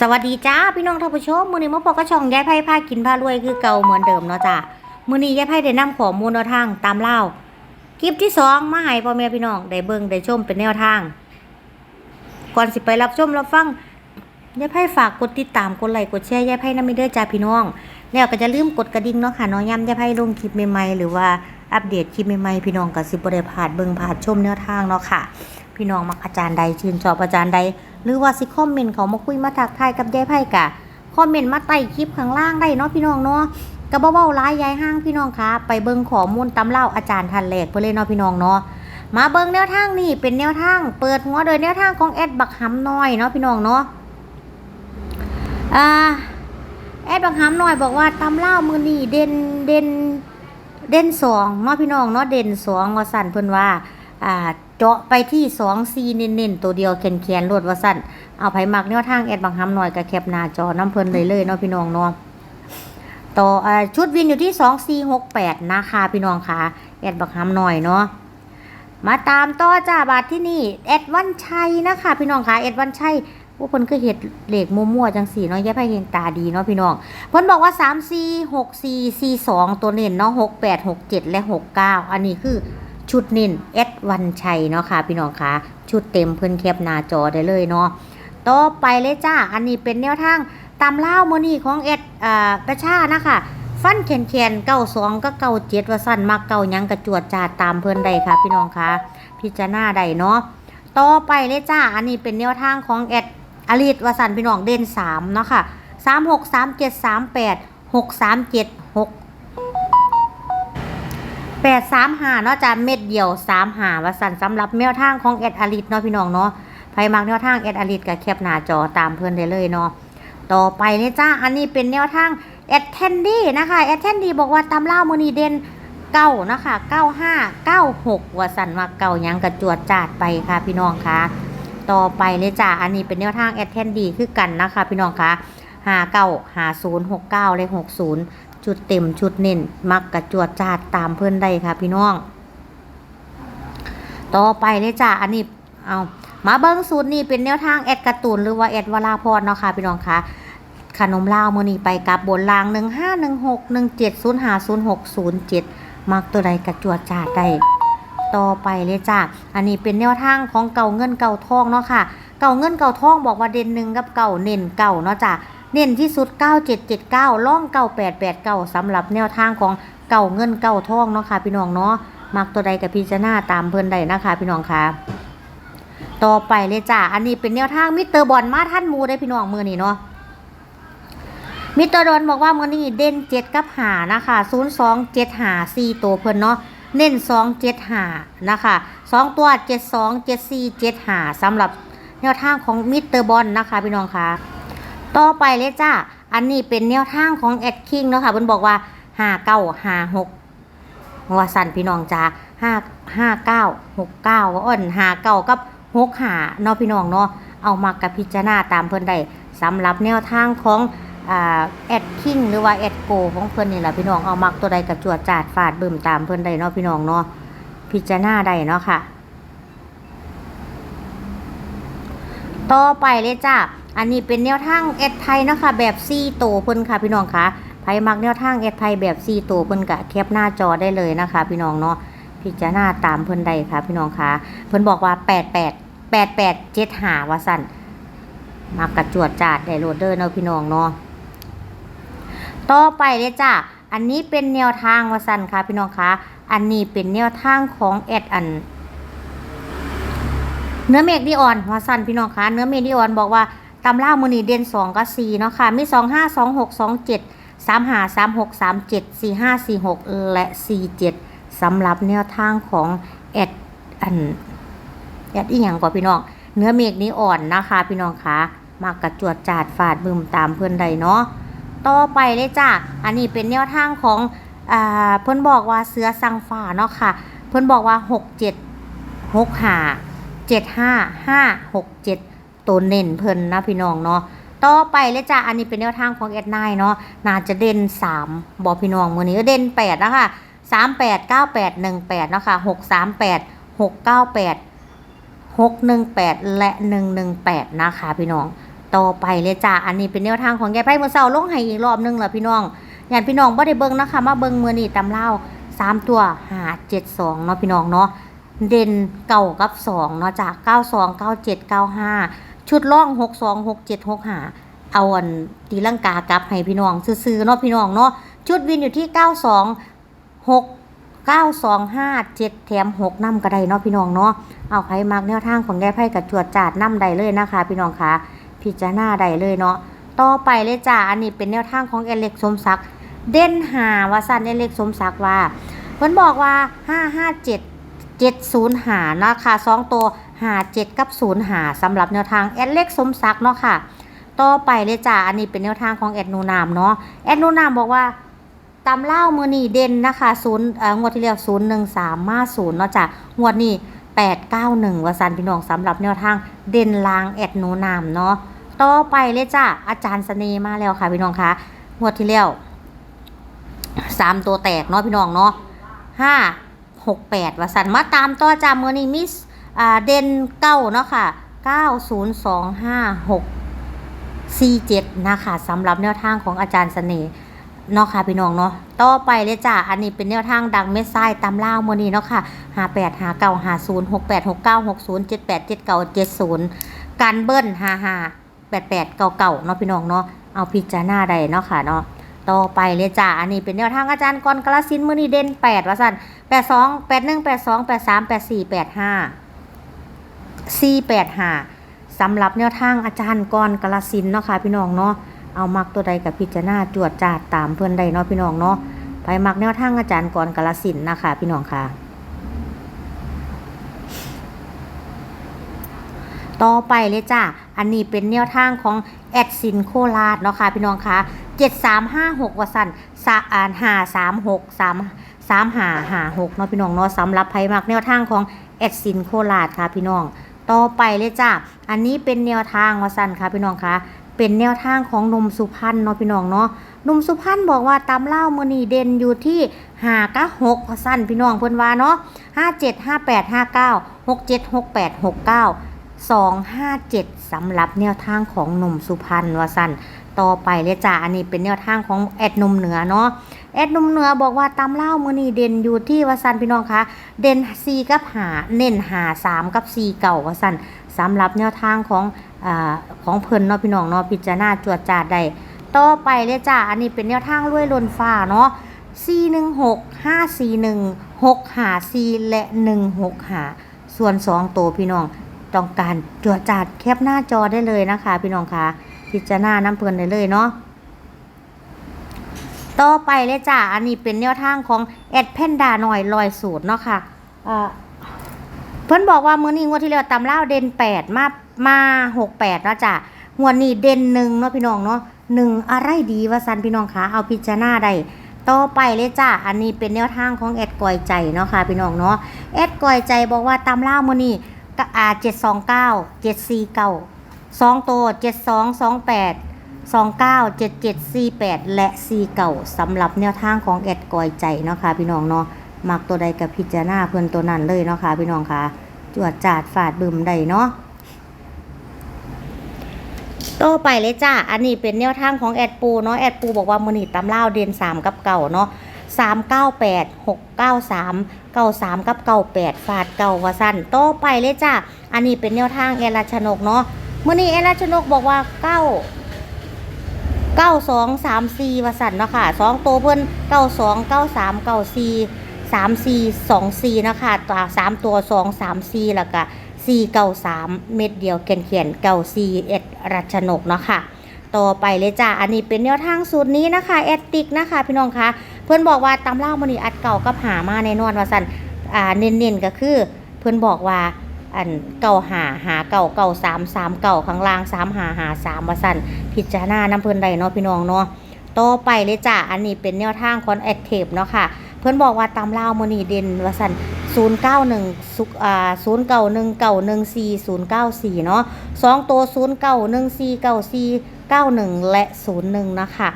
สวัสดีจ้าพี่น้องท่านผู้ชมมือนี้มาพบกับช่องยายไพ่พากินพารวยคือเก่าเหมือนเดิมเนาะจ้ามือนี้ยายไพ่ได้นำข้อมูลแนวทางตามเล่าคลิปที่สองมาให้พ่อแม่พี่น้องได้เบิ่งได้ชมเป็นแนวทาง ก่อนสิไปรับชมรับฟังยายไพ่ฝากกดติดตามกดไลค์กดแชร์ยายไพ่นำไปเด้อจ้าพี่น้องแล้วก็จะลืมกดกระดิ่งเนาะค่ะเนาะย้ำยายไพ่ลงคลิปใหม่ๆหรือว่าอัปเดตคลิปใหม่ๆพี่น้องก็สิบได้พลาดเบิ่งพลาดชมแนวทางเนาะค่ะ พี่น้องมักอาจารย์ใดชื่นชอบอาจารย์ใด หรือว่าสิคอมเมนต์เขามาคุยมาทักทายกับยายไพ่กะคอมเมนต์มาใต้คลิปข้างล่างได้เนาะพี่น้องเนาะกระเบ้าร้ายยายห้างพี่น้องคะไปเบิ่งข้อมูลตำเล่าอาจารย์ทันแหลกเพื่อเลยเนาะพี่น้องเนาะมาเบิ่งแนวทางนี่เป็นแนวทาง เปิดหัวโดยแนวทางของแอดบักหำน้อยเนาะพี่น้องเนาะอ่าแอดบักหำน้อยบอกว่าตำเล่ามือนี่เด่นเด่นเด่นสองเนาะพี่น้องเนาะเด่นสองว่าสั่นเพิ่นว่าอ่า เจาะไปที่สองซีเน้นๆตัวเดียวแขนแขนๆรวดว่าสั่นเอาไผมักแนวทางแอดบังคับหน่อยกับแคปหน้าจอน้ำเพลินเลยเลยเนาะพี่น้องเนาะต่อชุดวินอยู่ที่สองซีหกแปดนะคะพี่น้องค่ะแอดบังคับหน่อยเนาะมาตามต่อจ้าบาทที่นี่แอดวันชัยนะคะพี่น้องค่ะแอดวันชัยพวกเพิ่นคือเห็ดเหล็กมั่วๆจังสี่เนาะแย่ไพ่เห็นตาดีเนาะพี่น้องเพิ่นบอกว่า3 4 6 4 4 2ตัวเน้นเนาะ6 8 6 7และ6 9อันนี้คือ ชุดน้นแอดวันชัยเนาะค่ะ พี่น้องค่ะ ชุดเต็มเพิ่อนแคปหน้าจอได้เลยเนาะต่อไปเลยจ้า อันนี้เป็นแนวทางตามเล่าโมอนี่ของแอดอ่าประชานะคะฟันแขนแขนเก้าสองก็เก้าเจ็ดว่าสั้นมักเก้ายังกระจวดจาตามเพิ่อนใดค่ะ พี่น้องค่ะ พิจารณาใดเนาะต่อไปเลยจ้า อันนี้เป็นแนวทางของแอดอลิตวสันพี่น้องเด่นสามเนาะค่ะสามหกสามเจ็ดสามแปดหกสามเจ็ดหก แปดสามหาเนาะจ้าเม็ดเดียวสามหาวสันสำหรับแนวทางของแอดอลิตเนาะพี่น้องเนาะใครมักแนวทางแอดอลิตกับแคปหน้าจอตามเพิ่อนได้เลยเนาะต่อไปเลยจ้าอันนี้เป็นแนวทางแอดแทนดี้นะคะแอดแทนดี้บอกว่าตำเล่ามือนีเด่นเก้านะคะเก้าห้าเก้าหกว่าสันว่าเก่ายังกระจวดจาดไปค่ะพี่น้องคะต่อไปเลยจ้าอันนี้เป็นแนวทางแอดแทนดี้คือกันนะคะพี่น้องคะหาเก้าหาศูนย์หกเก้าเลยหกศูนย์ ชุดเต็มชุดเน้น มักกระจวดจาดตามเพื่อนได้ค่ะ พี่น้อง ต่อไปเลยจ้าอันนี้เอามาเบิ้งสูตรนี่เป็นแนวทางแอดการ์ตูนหรือว่าแอดวราพรเนาะค่ะพี่น้องคะขนมลาวมือนี้ไปกับบนรางหนึ่งห้าหนึ่งหกหนึ่งเจ็ดศูนย์ห้าศูนย์หกศูนย์เจ็ดมักตัวใดกระจวดจาดได้ต่อไปเลยจ้าอันนี้เป็นแนวทางของเก่าเงินเก่าทองเนาะค่ะ เก่าเงินเก่าทองบอกว่าเด่นหนึ่งกับเก่าเน้นเก่าเนาะจ้ะ เน้นที่สุด 9779ล่องเก่า889สำหรับแนวทางของเก่าเงินเก่าทองเนาะค่ะพี่น้องเนาะมักตัวใดกับพิจารณาตามเพิ่นใดนะคะพี่น้องค่ะ ต่อไปเลยจ้าอันนี้เป็นแนวทางมิสเตอร์บอลมาท่านมูได้พี่น้องมือนี่เนาะมิเตอร์ดอนบอกว่ามือนี้เด่นเจ็ดกับหานะคะศูนย์สองเจ็ดหาสี่ตัวเพิ่นเนาะเน้นสองเจ็ดหานะคะสองตัวเจ็ดสองเจ็ดสี่เจ็ดหาสำหรับแนวทางของมิเตอร์บอลนะคะพี่น้องคะ ต่อไปเลยจ้าอันนี้เป็นแนวทางของแอดคิงเนาะค่ะเพิ่นบอกว่าห้าเก้าห้าหกว่าสั่นพี่น้องจ้าห้าห้าเก้าหกเก้าว่าอ่อนห้าเก้ากับหกหาเนาะพี่น้องเนาะเอามากับพิจารณาตามเพิ่นได้สำหรับแนวทางของแอดคิงหรือว่าแอดโกของเพิ่นนี่แหละพี่น้องเอามักตัวใดกระจวดจาดฟาดบึ้มตามเพิ่นได้เนาะพี่น้องเนาะพิจารณาได้เนาะค่ะ ต่อไปเลยจ้า อันนี้เป็นแนวทางแอดไทยเนาะค่ะแบบซีโตเพิ่นค่ะพี่น้องค่ะใครมักแนวทางแอดไทยแบบซีโตเพิ่นกะแคปหน้าจอได้เลยนะคะ พี่น้องเนาะพิจารณาตามเพิ่นได้ค่ะ พี่น้องค่ะ เพิ่นบอกว่า 88 88 7หาว่าสั่นมักระจวดจาดได้โรดเดอร์เนาะพี่น้องเนาะต่อไปเลยจ้ะอันนี้เป็นแนวทางวาสันค่ะพี่น้องคะอันนี้เป็นแนวทางของแอดอันเนื้อเมฆดิออนวาสันพี่น้องคะเนื้อเมฆดิออนบอกว่า ตำล่ามือนีเด่นสองกับสี่เนาะค่ะ มีสองห้าสองหกสองเจ็ดสามหาสามหกสามเจ็ดสี่ห้าสี่หกและสี่เจ็ดสำหรับแนวทางของแอดอันแอดอีหยังกว่าพี่น้อง เนื้อเมฆนี้อ่อนนะคะ พี่น้องคะมากกระจวดจาดฝาดบึมตามเพื่อนใดเนาะต่อไปเลยจ้ะอันนี้เป็นแนวทางของอ่าเพิ่อนบอกว่าเสือสังฟาเนาะค่ะ เพิ่อนบอกว่า6 7 6 5 7 5 5 6 7 ตัวเน้นเพิ่นนะพี่น้องเนาะต่อไปเลยจ้ะอันนี้เป็นแนวทางของแอดไนเนาะน่าจะเด่น3บอกพี่น้องมือนี้ก็เด่น8นะคะ3 8 9 8 1 8เนาะค่ะ6 3 8 6 9 8 618และ118นะคะพี่น้องต่อไปเลยจ้าอันนี้เป็นแนวทางของยายไพ่เมื่อเช้าลงให้อีกรอบนึงแล้วพี่น้องญาติพี่น้องบ่ได้เบิ่งนะคะ มาเบิ่งมือนี้ตำเล่าสามตัวห้าเจ็ดสองเนาะพี่น้องเนาะเด่นเก่ากับสองเนาะจ้ะเก้าสองเก้าเจ็ดเก้าห้า ชุดล่องหกสองหกเจ็ดหกหาเอาอันตีลังกากลับให้พี่น้อง ซื้อๆเนาะพี่น้องเนาะชุดวินอยู่ที่เก้าสองหกเก้าสองห้าเจ็ดแถมหกน้ำก็ได้เนาะพี่น้องเนาะเอาใครมักแนวทางของยายไพ่กับจวดจาดน้ำใดเลยนะคะ พี่น้องคะพิจารณาใดเลยเนาะต่อไปเลยจ้าอันนี้เป็นแนวทางของเอเล็กสมศักดิ์เด่นหาวาสันเอเล็กสมศักดิ์ว่าเพิ่นบอกว่าห้าห้าเจ็ดเจ็ดศูนย์หาเนาะค่ะสองตัว หาเจ็ดกับศูนย์หาสำหรับแนวทางเอดเล็กสมศักดิ์เนาะค่ะ ต่อไปเลยจ้าอันนี้เป็นแนวทางของแอดนูนามเนาะแอดนูนามบอกว่าตำเล่ามือนี่เด่นนะคะศูนย์อ่องวดที่แล้วศูนย์หนึ่งสามมาศูนย์เนาะจ้ะงวดนี้แปดเก้าหนึ่งวสันพี่น้องสำหรับแนวทางเด่นลางแอดโนนามเนาะต่อไปเลยจ้ะอาจารย์เสน่ห์มาแล้วค่ะพี่น้องคะงวดที่แล้วสามตัวแตกเนาะพี่น้องเนาะห้าหกแปดวสันมาตามต่อจ้ามือนี้มิส เด่นเก้าเนาะค่ะเก้าศูนย์สองห้าหกสี่เจ็ดนะคะสำหรับแนวทางของอาจารย์เสน่ห์เนาะค่ะพี่น้องเนาะต่อไปเลยจ้ะอันนี้เป็นแนวทางดังเม็ดไส้ตำล่ามือนี้เนาะค่ะหาแปดหาเก้าหาศูนย์หกแปดหกเก้าหกศูนย์เจ็ดแปดเจ็ดเก้าเจ็ดศูนย์การเบิ้ลหาหาแปดแปดเก้าเก้าเนาะพี่น้องเนาะเอาพิจารณาใดเนาะค่ะเนาะต่อไปเลยจ้ะอันนี้เป็นแนวทางอาจารย์กรกระสินมือนี้เด่นแปดว่าสันแปดสองแปดหนึ่งแปดสองแปดสามแปดสี่แปดห้า สี่แปดหาสำหรับแนวทางอาจารย์กรกระสินเนาะค่ะพี่น้องเนาะเอามักตัวใดกับพิจารณาจวดจาดตามเพื่อนใดเนาะพี่น้องเนาะไปมักแนวทางอาจารย์กรกาลสินนะคะ พี่น้องค่ะ ต่อไปเลยจ้าอันนี้เป็นแนวทางของแอดซินโคราชเนาะค่ะพี่น้องค่ะเจ็ดสามห้าหกวสันสะอ่านหาสามหกสามสามหาหาหกเนาะพี่น้องเนาะสำหรับไพ่มักแนวทางของแอดซินโคราชค่ะพี่น้อง ต่อไปเลยจ้าอันนี้เป็นแนวทางวสันค่ะพี่น้องคะเป็นแนวทางของนมสุพรรณเนาะพี่น้องเนาะนมสุพรรณบอกว่าตำเล่ามือนีเด่นอยู่ที่หากะหกสั้นพี่น้องเพิ่อนว่าเนาะห้าเจ็ดห้าแปดห้าเก้าหกเจ็ดหกแปดหกเก้าสองห้าเจ็ดสำหรับแนวทางของนมสุพรรณว่าสั้นต่อไปเลยจ้าอันนี้เป็นแนวทางของแอดนมเหนือเนาะ แอดนุ่มเหนือบอกว่าตำเล่ามือนี่เด่นอยู่ที่วสันพี่น้องคะเด่นซีกับหาเน้นหาสามกับซีเก่าวสันสำหรับแนวทางของอของเพิ่นเนาะพี่น้องเนาะพิจารณาจวดจาดได้ต่อไปเลยจ้าอันนี้เป็นแนวทางรวยลนฟ้าเนาะ416 541 654และ165ส่วน2ตัวพี่น้องต้องการจวดจาดแคปหน้าจอได้เลยนะคะ พี่น้องคะพิจารณาน้ำเพิ่นได้เลยเนาะ ต่อไปเลยจ้าอันนี้เป็นแนวทางของแอดเพนดาหน่อยลอยสูตรเนาะค่ะอ่าเพิ่อนบอกว่ามื้อนี้งวดที่แล้วตำเล่าเด่นแปดมามาหกแปดนะจ้ะงวดนี้เด่นหนึ่งเนาะพี่น้องเนาะหนึ่งอะไรดีว่าซันพี่น้องคะเอาพิจารณาได้ต่อไปเลยจ้ะอันนี้เป็นแนวทางของแอดกอยใจเนาะค่ะพี่น้องเนาะแอดกอยใจบอกว่าตำเล่าวมื้อนี้ก็อาเจ็ดสองเก้าเจ็ดสี่เก้าสองตัวเจ็ดสองสองแปด สองเก้าเจ็ดเจ็ดสี่แปดและสี่เก่าสำหรับแนวทางของแอดกอยใจเนาะค่ะพี่น้องเนาะมักตัวใดกับพิจารณาเพื่อนตัวนั้นเลยเนาะค่ะพี่น้องค่ะ จวดจาดฝาดบึมใดเนาะต่อไปเลยจ้า อันนี้เป็นแนวทางของแอดปูเนาะ แอดปูบอกว่ามือนีตำเล่าเดือนสามกับเก่าเนาะสามเก้าแปดหกเก้าสามเก้าสามกับเก้าแปดฝาดเก่าวาสั้นต่อไปเลยจ้า อันนี้เป็นแนวทางแอลราชนกเนาะมือนีแอลราชนกบอกว่าเก้า เก้าสองสามสี่วสันเนาะค่ะสองโตเพิ่นเก้าสองเก้าสามเก้าสี่สามสี่สองสี่นะคะตัวสามตัวสองสามสี่แล้วก็สี่เก้าสามเม็ดเดียวเขียนเขียนเก้าสี่เอ็ดรัชนกเนาะค่ะต่อไปเลยจ้า อันนี้เป็นแนวทางสูตรนี้นะคะ แอดติกนะคะ พี่น้องคะเพื่อนบอกว่าตำเล่ามันนี่อัดเก่ากับหามาแน่นอนว่าสันอ่าเน้นๆก็คือ เพื่อนบอกว่า อันเก่าหาหาเก่าเก่าสามสามเก่าข้างล่างสามหาหาสามมาสั่นพิจารณาน้ำเพิ่นใดเนาะพี่น้องเนาะต่อไปเลยจ้ะอันนี้เป็นแนวทางคอนแอคทีฟเนาะค่ะ เพิ่อนบอกว่าตามล่าวมือนีเด่นว่าสั่นศูนย์เก้าหนึ่งสุกอ่าศูนย์เก้าหนึ่งเก้าหนึ่งสี่ศูนย์เก้าสี่เนาะสองตัวศูนย์เก้าหนึ่งสี่เก้าสี่เก้าหนึ่งและศูนย์หนึ่งนะคะ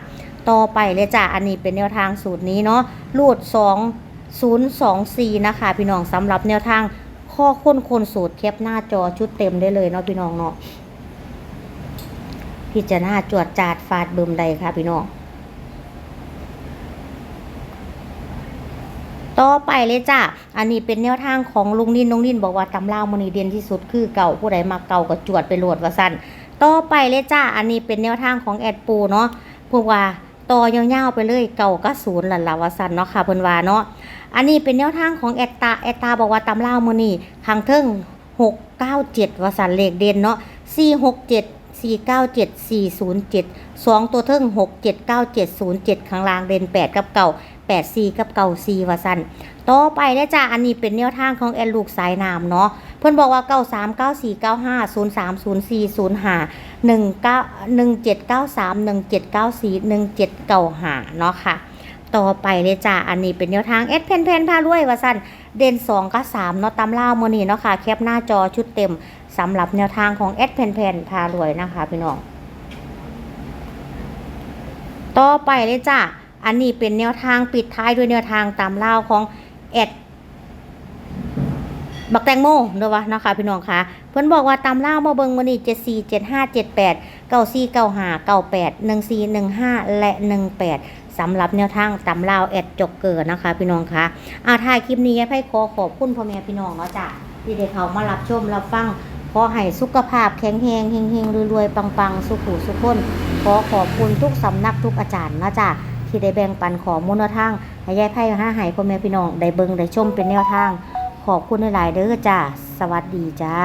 ต่อไปเลยจ้ะอันนี้เป็นแนวทางสูตรนี้เนาะรูดสองศูนย์สองสี่นะคะ พี่น้องสำหรับแนวทาง ข้อค้นคนสูตรแคปหน้าจอชุดเต็มได้เลยเนาะพี่น้องเนาะพิจารณาจวดจาดฟาดเบิ่มใดค่ะพี่น้องต่อไปเลยจ้ะ อันนี้เป็นแนวทางของลุงนินลุงนินบอกว่าตำรามณีเด่นที่สุดคือเก่าผู้ใดมาเก่าก็จวดไปโหลดว่าสั่นต่อไปเลยจ้ะอันนี้เป็นแนวทางของแอดปูเนาะพวกว่าต่อยาวๆไปเลยเก่าก็ศูนย์หลันละว่าสั่นเนาะค่ะเพิ่นว่าเนาะ อันนี้เป็นแนวทางของแอดตาแอดตาบอกว่าตำราวมณีทางเทิง697ว่าสั่นเลขเด่นเนาะ467 497 407 2ตัวเทิง679 707ข้างล่างเด่น8กับเก่า8 4กับเก่า4ว่าสั่นต่อไปได้จ้าอันนี้เป็นแนวทางของแอนลูกสายน้ำเนาะเพิ่อนบอกว่า93 94 95 03 04 05 19 1793 1794 1795เนาะค่ะ ต่อไปเลยจ้าอันนี้เป็นแนวทางเอสเพนเพนพารวยว่าสั่นเด่น2กับ3เนาะตำล่ามือนี้เนาะค่ะแคปหน้าจอชุดเต็มสำหรับแนวทางของเอสเพนเพนพารวยนะคะพี่น้องต่อไปเลยจ้าอันนี้เป็นแนวทางปิดท้ายด้วยแนวทางตามเล่าของแอดบักแตงโมเด้อวะนะคะพี่น้องคะเพิ่อนบอกว่าตามเล่ามาเบิ่งมื้อนี้74 75 78 94 95 98 14 15และ18 สำหรับแนวทางตำลาวแอดจกเกิดนะคะ พี่น้องคะอาถ่ายคลิปนี้ให้ขอขอบคุณพ่อแม่พี่น้องเนาะจ้ะที่ได้เขามารับชมรับฟังขอให้สุขภาพแข็งแรงเฮงๆรวยๆปังๆ สุขุสุขคนขอขอบคุณทุกสำนักทุกอาจารย์นะจ้ะที่ได้แบ่งปันของมูลทางให้ยายไพ่ห้าหายพ่อแม่พี่น้องได้เบิ่งได้ชมเป็นแนวทาง ขอบคุณหลายๆเด้อจ้าสวัสดีจ้า